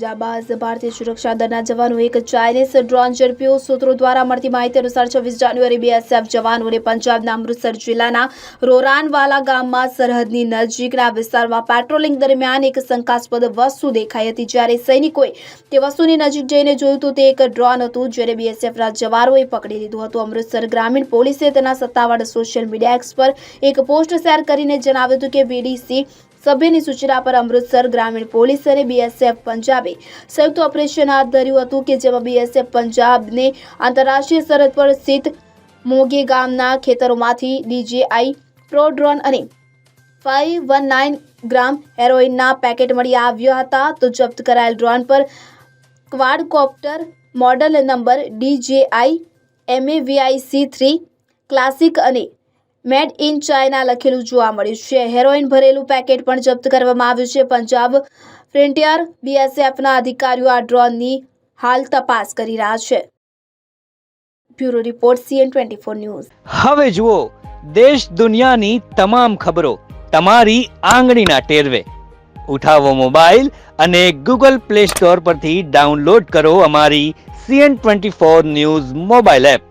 જાબાઝ ભારતીય સુરક્ષા દળના જવાનો એક ચાઇનીઝ ડ્રોન ઝડપ્યો. સૂત્રો દ્વારા મળતી માહિતી અનુસાર છવ્વીસ જાન્યુઆરી બીએસએફ જવાનોને પંજાબના અમૃતસર જિલ્લાના રોરાનવાલા ગામમાં સરહદની નજીકના વિસ્તારમાં પેટ્રોલિંગ દરમિયાન એક શંકાસ્પદ વસ્તુ દેખાઈ હતી. જ્યારે સૈનિકોએ તે વસ્તુની નજીક જઈને જોયું તો તે એક ડ્રોન હતું જ્યારે બીએસએફના જવાનોએ પકડી લીધું હતું. અમૃતસર ગ્રામીણ પોલીસે તેના સત્તાવાર સોશિયલ મીડિયા એક્સ પર એક પોસ્ટ શેર કરીને જણાવ્યું હતું કે બીડીસી સભ્યની સૂચના પર અમૃતસર ગ્રામીણ પોલીસ અને બીએસએફ પંજાબે સંયુક્ત ઓપરેશન હાથ ધર્યું હતું કે જેમાં બીએસએફ પંજાબને આંતરરાષ્ટ્રીય સરહદ પર સ્થિત મોગે ગામના ખેતરોમાંથી ડીજેઆઈ પ્રો ડ્રોન અને ફાઇવ વન નાઇન ગ્રામ હેરોઇનના પેકેટ મળી આવ્યા હતા. તો જપ્ત કરાયેલ ડ્રોન પર quadcopter model number DJI Mavic three, classic અને મેડ ઇન ચાઇના લખેલું જોવા મળ્યું છે. હેરોઇન ભરેલું પેકેટ પણ જપ્ત કરવામાં આવ્યું છે. પંજાબ ફ્રન્ટિયર બીએસએફના અધિકારીઓ આ ડ્રોનની હાલ તપાસ કરી રહ્યા છે. Bureau report CN twenty four news. હવે જુઓ, દેશ દુનિયાની તમામ ખબરો તમારી આંગળીના ટેરવે. ઉઠાવો મોબાઈલ અને ગૂગલ પ્લે સ્ટોર પરથી ડાઉનલોડ કરો અમારી CN twenty four news mobile app.